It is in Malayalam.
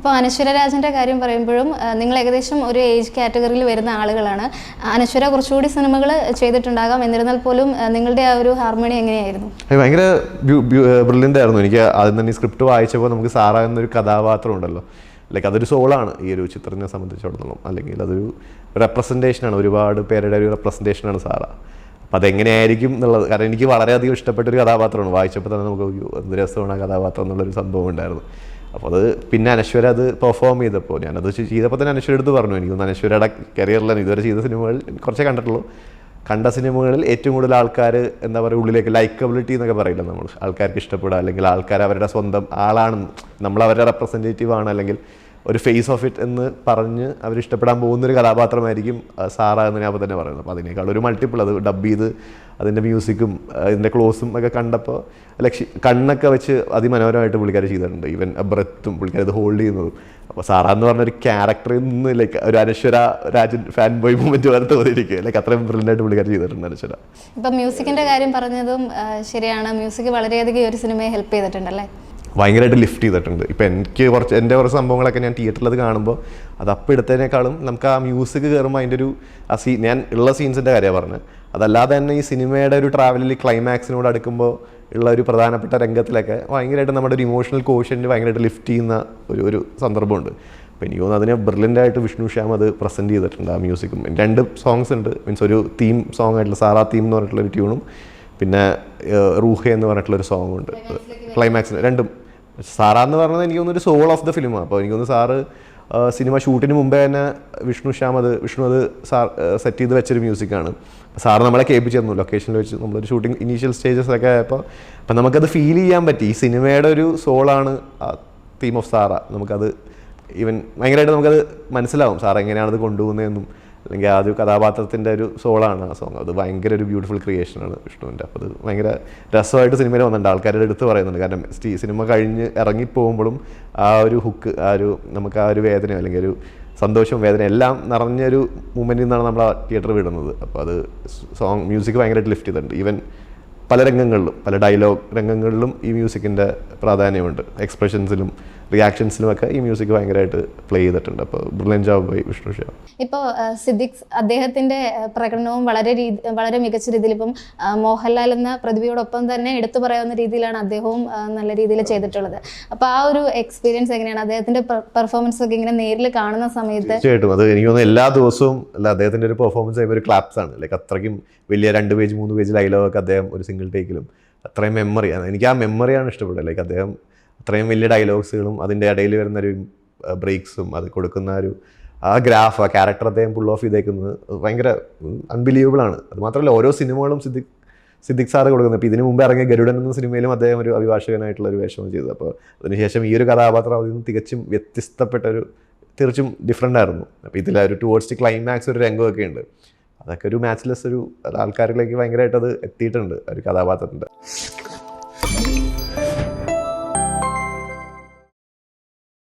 ഇപ്പോൾ അനശ്വര രാജന്റെ കാര്യം പറയുമ്പോഴും നിങ്ങൾ ഏകദേശം ഒരു ഏജ് കാറ്റഗറിയിൽ വരുന്ന ആളുകളാണ്. അനശ്വര കുറച്ചുകൂടി സിനിമകൾ ചെയ്തിട്ടുണ്ടാകാം. എന്നിരുന്നാൽ പോലും നിങ്ങളുടെ ആ ഒരു ഹാർമോണി എങ്ങനെയായിരുന്നു? ഭയങ്കര ബ്രില്യന്റ് ആയിരുന്നു. എനിക്ക് ആദ്യം തന്നെ സ്ക്രിപ്റ്റ് വായിച്ചപ്പോൾ നമുക്ക് സാറ എന്നൊരു കഥാപാത്രം ഉണ്ടല്ലോ. ലൈക്ക് അതൊരു സോളാണ് ഈ ഒരു ചിത്രത്തിനെ സംബന്ധിച്ചിടത്തോളം. അല്ലെങ്കിൽ അതൊരു റെപ്രസെന്റേഷനാണ് ഒരുപാട് പേരുടെ ഒരു റെപ്രസെന്റേഷനാണ് സാറ. അപ്പം അതെങ്ങനെയായിരിക്കും എന്നുള്ളത് കാരണം എനിക്ക് വളരെയധികം ഇഷ്ടപ്പെട്ട ഒരു കഥാപാത്രമാണ്. വായിച്ചപ്പോൾ തന്നെ നമുക്ക് എന്ത് രസമാണ് ആ കഥാപാത്രം എന്നുള്ളൊരു സംഭവം ഉണ്ടായിരുന്നു. അപ്പോൾ അത് പിന്നെ അനശ്വര അത് പെർഫോം ചെയ്തപ്പോൾ ഞാനത് ചെയ്തപ്പോൾ തന്നെ അനശ്വര എടുത്ത് പറഞ്ഞു. എനിക്ക് അനശ്വരയുടെ കരിയറിലാണ് ഇതുവരെ ചെയ്ത സിനിമകൾ കുറച്ചേ കണ്ടിട്ടുള്ളൂ. കണ്ട സിനിമകളിൽ ഏറ്റവും കൂടുതൽ ആൾക്കാർ എന്താ പറയുക ഉള്ളിലേക്ക് ലൈക്കബിലിറ്റി എന്നൊക്കെ പറയില്ല നമ്മൾ ആൾക്കാർക്ക് ഇഷ്ടപ്പെടുക അല്ലെങ്കിൽ ആൾക്കാർ അവരുടെ സ്വന്തം ആളാണ്. നമ്മൾ അവരുടെ റെപ്രസെന്റേറ്റീവ് ആണ് അല്ലെങ്കിൽ ഒരു ഫേസ് ഓഫ് ഇറ്റ് എന്ന് പറഞ്ഞ് അവർ ഇഷ്ടപ്പെടാൻ പോകുന്നൊരു കഥാപാത്രമായിരിക്കും സാറാ എന്ന് ഞാൻ തന്നെ പറയുന്നത്. അപ്പോൾ അതിനേക്കാൾ ഒരു മൾട്ടിപ്പിൾ അത് ഡബ് ചെയ്ത് അതിന്റെ മ്യൂസിക്കും അതിന്റെ ക്ലോസും ഒക്കെ കണ്ടപ്പോൾ ലക്ഷ്യ കണ്ണൊക്കെ വെച്ച് അതിമനോഹരമായിട്ട് പുള്ളിക്കാർ ചെയ്തിട്ടുണ്ട്. ഈവൻ ബ്രത്തും പുള്ളിക്കാർ അത് ഹോൾഡ് ചെയ്യുന്നതും. അപ്പോൾ സാറാന്ന് പറഞ്ഞ ഒരു ക്യാരക്ടറിൽ നിന്ന് ലൈക്ക് ഒരു Anaswara Rajan fan boy moment വരെ തോന്നിയിരിക്കുക ലൈക്ക് അത്രയും ബ്രില്യന്റായിട്ട് പുള്ളിക്കാർ ചെയ്തിട്ടുണ്ട് അനശ്വര. ഇപ്പം മ്യൂസിക്കിന്റെ കാര്യം പറഞ്ഞതും ശരിയാണ്. മ്യൂസിക് വളരെയധികം ഈ ഒരു സിനിമയെ ഹെൽപ്പ് ചെയ്തിട്ടുണ്ടല്ലേ? ഭയങ്കരമായിട്ട് ലിഫ്റ്റ് ചെയ്തിട്ടുണ്ട്. ഇപ്പം എനിക്ക് കുറച്ച് എന്റെ കുറച്ച് സംഭവങ്ങളൊക്കെ ഞാൻ തിയേറ്ററിലത് കാണുമ്പോൾ അത് അപ്പം എടുത്തതിനേക്കാളും നമുക്ക് ആ മ്യൂസിക് കയറുമ്പോൾ അതിന്റെ ഒരു ആ സീ ഞാൻ ഉള്ള സീൻസിന്റെ കാര്യമാണ് പറഞ്ഞത്. അതല്ലാതെ തന്നെ ഈ സിനിമയുടെ ഒരു ട്രാവലിൽ ക്ലൈമാക്സിനോട് അടുക്കുമ്പോൾ ഉള്ള ഒരു പ്രധാനപ്പെട്ട രംഗത്തിലൊക്കെ ഭയങ്കരമായിട്ട് നമ്മുടെ ഒരു ഇമോഷണൽ കോഷ്യന്റ് ഭയങ്കരമായിട്ട് ലിഫ്റ്റ് ചെയ്യുന്ന ഒരു ഒരു സന്ദർഭമുണ്ട്. അപ്പോൾ എനിക്ക് തോന്നുന്നു അതിനെ ബ്രില്യന്റായിട്ട് വിഷ്ണു ശ്യാം അത് പ്രസന്റ് ചെയ്തിട്ടുണ്ട് ആ മ്യൂസിക്കും രണ്ട് സോങ്സ് ഉണ്ട്. മീൻസ് ഒരു തീം സോങ് ആയിട്ടുള്ള സാറാ തീം എന്ന് പറഞ്ഞിട്ടുള്ള ഒരു ട്യൂണും പിന്നെ റൂഹ എന്ന് പറഞ്ഞിട്ടുള്ള ഒരു സോങ്ങും ഉണ്ട്. ക്ലൈമാക്സിന് രണ്ടും. സാറ എന്ന് പറഞ്ഞത് എനിക്ക് തോന്നുന്നു ഒരു സോൾ ഓഫ് ദ ഫിലിമാണ് അപ്പോൾ എനിക്ക് തോന്നുന്നു സാറ് സിനിമ ഷൂട്ടിന് മുമ്പേ തന്നെ വിഷ്ണു ശ്യാം അത് വിഷ്ണു അത് സാർ സെറ്റ് ചെയ്ത് വെച്ചൊരു മ്യൂസിക്കാണ് സാറ് നമ്മളെ കേൾപ്പിച്ചു തന്നു. ലൊക്കേഷനിൽ വെച്ച് നമ്മളൊരു ഷൂട്ടിംഗ് ഇനീഷ്യൽ സ്റ്റേജസ് ഒക്കെ ആയപ്പോൾ അപ്പം നമുക്കത് ഫീൽ ചെയ്യാൻ പറ്റി. ഈ സിനിമയുടെ ഒരു സോളാണ് തീം ഓഫ് സാറ. നമുക്കത് ഈവൻ ഭയങ്കരമായിട്ട് നമുക്കത് മനസ്സിലാവും. സാർ എങ്ങനെയാണത് കൊണ്ടുപോകുന്നതെന്നും. അല്ലെങ്കിൽ ആ ഒരു കഥാപാത്രത്തിന്റെ ഒരു സോളാണ് ആ സോങ് അത് ഭയങ്കര ഒരു ബ്യൂട്ടിഫുൾ ക്രിയേഷനാണ് വിഷ്ണുവിന്റെ. അപ്പോൾ അത് ഭയങ്കര രസമായിട്ട് സിനിമയിൽ വന്നിട്ടുണ്ട്. ആൾക്കാരുടെ അടുത്ത് പറയുന്നുണ്ട്. കാരണം സ്റ്റീ സിനിമ കഴിഞ്ഞ് ഇറങ്ങിപ്പോകുമ്പോഴും ആ ഒരു ഹുക്ക് ആ ഒരു നമുക്ക് ആ ഒരു വേദന അല്ലെങ്കിൽ ഒരു സന്തോഷവും വേദന എല്ലാം നിറഞ്ഞൊരു മൂമെന്റിൽ നിന്നാണ് നമ്മൾ ആ തിയേറ്റർ വിടുന്നത്. അപ്പോൾ അത് സോങ് മ്യൂസിക് ഭയങ്കരമായിട്ട് ലിഫ്റ്റ് ചെയ്തിട്ടുണ്ട്. ഈവൻ പല രംഗങ്ങളിലും പല ഡയലോഗ് രംഗങ്ങളിലും ഈ മ്യൂസിക്കിന്റെ പ്രാധാന്യമുണ്ട്. എക്സ്പ്രഷൻസിലും റിയാക്ഷൻസിലും ഒക്കെ ഈ മ്യൂസിക് ഭയങ്കരമായിട്ട് പ്ലേ ചെയ്തിട്ടുണ്ട്. അപ്പോൾ brilliant job by Vishnu Shah. ഇപ്പോൾ സിദ്ദിഖ് അദ്ദേഹത്തിന്റെ പ്രകടനവും വളരെ രീതി വളരെ മികച്ച രീതിയിൽ ഇപ്പം മോഹൻലാൽ എന്ന പ്രതിഭയോടൊപ്പം തന്നെ എടുത്തു പറയാവുന്ന രീതിയിലാണ് അദ്ദേഹവും നല്ല രീതിയിൽ ചെയ്തിട്ടുള്ളത്. അപ്പോൾ ആ ഒരു എക്സ്പീരിയൻസ് എങ്ങനെയാണ്? അദ്ദേഹത്തിന്റെ പെർഫോമൻസ് ഒക്കെ ഇങ്ങനെ നേരിൽ കാണുന്ന സമയത്ത് തീർച്ചയായിട്ടും. അത് എനിക്ക് തോന്നുന്നു എല്ലാ ദിവസവും അല്ല അദ്ദേഹത്തിന്റെ ഒരു പെർഫോമൻസ് ചെയ്യുമ്പോൾ ഒരു ക്ലാപ്സ് ആണ്. ലൈക്ക് അത്രയ്ക്കും വലിയ രണ്ട് പേജ് മൂന്ന് പേജ് ഡയലോഗ് ഒക്കെ അദ്ദേഹം ഒരു സിംഗിൾ ടേക്കിലും അത്രയും മെമ്മറി എനിക്ക് ആ മെമ്മറിയാണ് ഇഷ്ടപ്പെട്ടത് ലൈക്ക് അദ്ദേഹം അത്രയും വലിയ ഡയലോഗ്സുകളും അതിന്റെ ഇടയിൽ വരുന്ന ഒരു ബ്രേക്സും അത് കൊടുക്കുന്ന ഒരു ആ ഗ്രാഫ് ആ ക്യാരക്ടർ അദ്ദേഹം പുൾ ഓഫ് ചെയ്തേക്കുന്നത് ഭയങ്കര അൺബിലീവബിൾ ആണ്. അത് മാത്രമല്ല ഓരോ സിനിമകളും സിദ്ദിഖ് സിദ്ദിഖ് സാറ് കൊടുക്കുന്നത്. ഇപ്പോൾ ഇതിനു മുമ്പ് ഇറങ്ങിയ ഗരുഡൻ എന്ന സിനിമയിലും അദ്ദേഹം ഒരു അഭിഭാഷകനായിട്ടുള്ള ഒരു വേഷം ചെയ്തു. അപ്പോൾ അതിനുശേഷം ഈ ഒരു കഥാപാത്രം അതിൽ നിന്ന് തികച്ചും വ്യത്യസ്തപ്പെട്ട ഒരു തീർച്ചും ഡിഫറെന്റ് ആയിരുന്നു. അപ്പോൾ ഇതിൽ ഒരു ടുവേർഡ്സ് ക്ലൈമാക്സ് ഒരു രംഗമൊക്കെ ഉണ്ട്. അതൊക്കെ ഒരു മാച്ച്ലെസ് ഒരു ആൾക്കാരിലേക്ക് ഭയങ്കരമായിട്ട് അത് എത്തിയിട്ടുണ്ട് ഒരു കഥാപാത്രത്തിന്റെ.